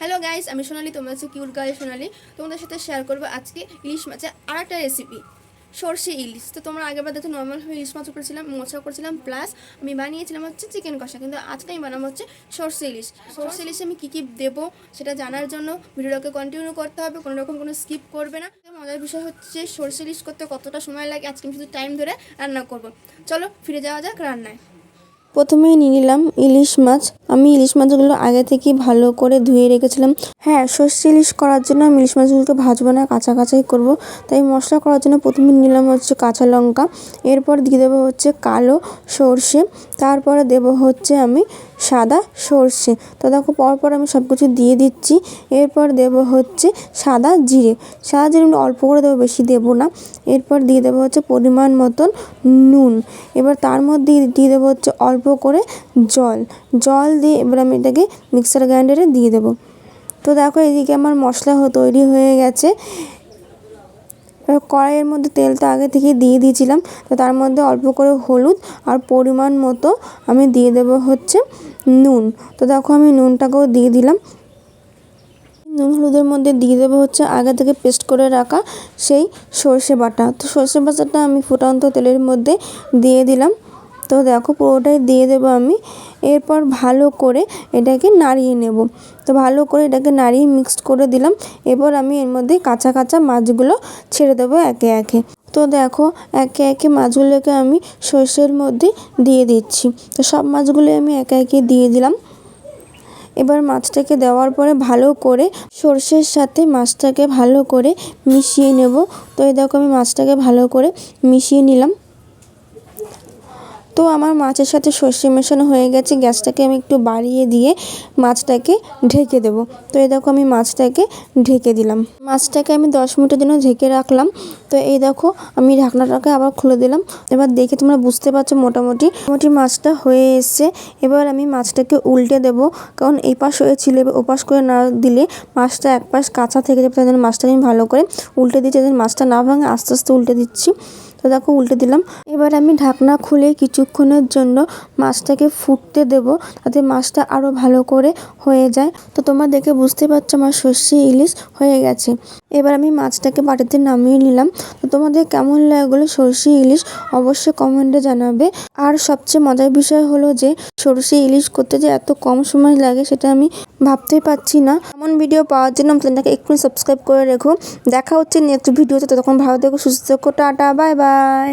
Hello guys আমি সোনালি, তোমরা হচ্ছে কিউট গাই সোনালি। তোমাদের সাথে শেয়ার করব আজকে ইলিশ মাছের আর একটা রেসিপি সর্ষে ইলিশ। তো তোমরা আগেরবার দেখো নর্মালভাবে ইলিশ মাছ করেছিলাম মোচা করেছিলাম প্লাস আমি বানিয়েছিলাম হচ্ছে চিকেন কষা। কিন্তু আজকে আমি বানাবো হচ্ছে সর্ষে ইলিশ। সর্ষে ইলিশে আমি কী কী দেবো সেটা জানার জন্য ভিডিওটাকে কন্টিনিউ করতে হবে, কোনো রকম কোনো স্কিপ করবে না। মজার বিষয় হচ্ছে সর্ষে ইলিশ করতে কতটা সময় লাগে, আজকে আমি শুধু টাইম ধরে রান্না করব। চলো ফিরে যাওয়া যাক রান্নায়। প্রথমেই নিয়ে নিলাম ইলিশ মাছ। আমি ইলিশ মাছগুলো আগে থেকে ভালো করে ধুয়ে রেখেছিলাম। হ্যাঁ সর্ষে ইলিশ করার জন্য আমি ইলিশ মাছগুলোকে ভাজবো না কাঁচা কাঁচাই করব। তাই মশলা করার জন্য প্রথমে নিলাম হচ্ছে কাঁচা লঙ্কা। এরপর দিয়ে দেবো হচ্ছে কালো সর্ষে। তারপরে দেব হচ্ছে আমি সাদা সর্ষে। তো দেখো, পরপর আমি সব কিছু দিয়ে দিচ্ছি। এরপর দেব হচ্ছে সাদা জিরে। সাদা জিরে আমি অল্প করে দেবো, বেশি দেবো না। এরপর দিয়ে দেবো হচ্ছে পরিমাণ মতন নুন। এবার তার মধ্যে দিয়ে দেবো হচ্ছে অল্প করে জল জল দিয়ে এবার আমি এটাকে মিক্সার গ্রাইন্ডারে দিয়ে দেবো। তো দেখো এদিকে আমার মশলা তৈরি হয়ে গেছে। কড়াইয়ের মধ্যে তেল তো আগে থেকে দিয়ে দিয়েছিলাম, তো তার মধ্যে অল্প করে হলুদ আর পরিমাণ মতো আমি দিয়ে দেবো হচ্ছে নুন। তো দেখো আমি নুনটাকেও দিয়ে দিলাম। নুন হলুদের মধ্যে দিয়ে দেবো হচ্ছে আগে থেকে পেস্ট করে রাখা সেই সর্ষে বাটা। তো সর্ষে বাটাটা আমি ফুটান্ত তেলের মধ্যে দিয়ে দিলাম। তো দেখো পুরোটাই দিয়ে দেবো আমি। এরপর ভালো করে এটাকে নাড়িয়ে নেব। তো ভালো করে এটাকে নাড়িয়ে মিক্সড করে দিলাম। এবার আমি এর মধ্যে কাঁচা কাঁচা মাছগুলো ছেড়ে দেবো একে একে। তো দেখো একে একে মাছগুলোকে আমি সর্ষের মধ্যে দিয়ে দিচ্ছি। তো সব মাছগুলো আমি একে একে দিয়ে দিলাম। এবার মাছটাকে দেওয়ার পরে ভালো করে সর্ষের সাথে মাছটাকে ভালো করে মিশিয়ে নেব। তো এই দেখো আমি মাছটাকে ভালো করে মিশিয়ে নিলাম। তো আমার মাছের সাথে সর্ষে মেশানো হয়ে গেছে। গ্যাসটাকে আমি একটু বাড়িয়ে দিয়ে মাছটাকে ঢেকে দেবো। তো এই দেখো আমি মাছটাকে ঢেকে দিলাম। মাছটাকে আমি দশ মিনিটের জন্য ঢেকে রাখলাম। তো এই দেখো আমি ঢাকনাটাকে আবার খুলে দিলাম। এবার দেখে তোমরা বুঝতে পারছ মোটামুটি। মোটামুটি মাছটা হয়ে এসছে। এবার আমি মাছটাকে উল্টে দেবো। কারণ এই পাশ হয়েছিল, এবার ওপাশ করে না দিলে মাছটা এক পাশ কাঁচা থেকে যাবে। জন্য মাছটাকে আমি ভালো করে উল্টে দিচ্ছি। মাছটা না ভাঙে, আস্তে আস্তে উল্টে দিচ্ছি। তো দেখো উল্টে দিলাম। এবার আমি ঢাকনা খুলে কিছুক্ষণের জন্য মাছটাকে ফুটতে দেবো তাতে মাছটা আরও ভালো করে হয়ে যায়। তো তোমরা দেখে বুঝতে পারছ আমার সর্ষে ইলিশ হয়ে গেছে। এবার আমি মাছটাকে বাটিতে নামিয়ে নিলাম। তো তোমাদের কেমন লাগল সর্ষে ইলিশ অবশ্যই কমেন্টে জানাবে। আর সবচেয়ে মজার বিষয় হলো যে সর্ষে ইলিশ করতে যে এত কম সময় লাগে সেটা আমি ভাবতেই পারছি না। এমন ভিডিও পাওয়ার জন্য চ্যানেলটাকে এক্ষুনি সাবস্ক্রাইব করে রেখো। দেখা হচ্ছে নেক্সট ভিডিওতে। ততক্ষণ ভালো থেকো, সুস্থ থেকো, টাটা, বাই বাই। ബൈ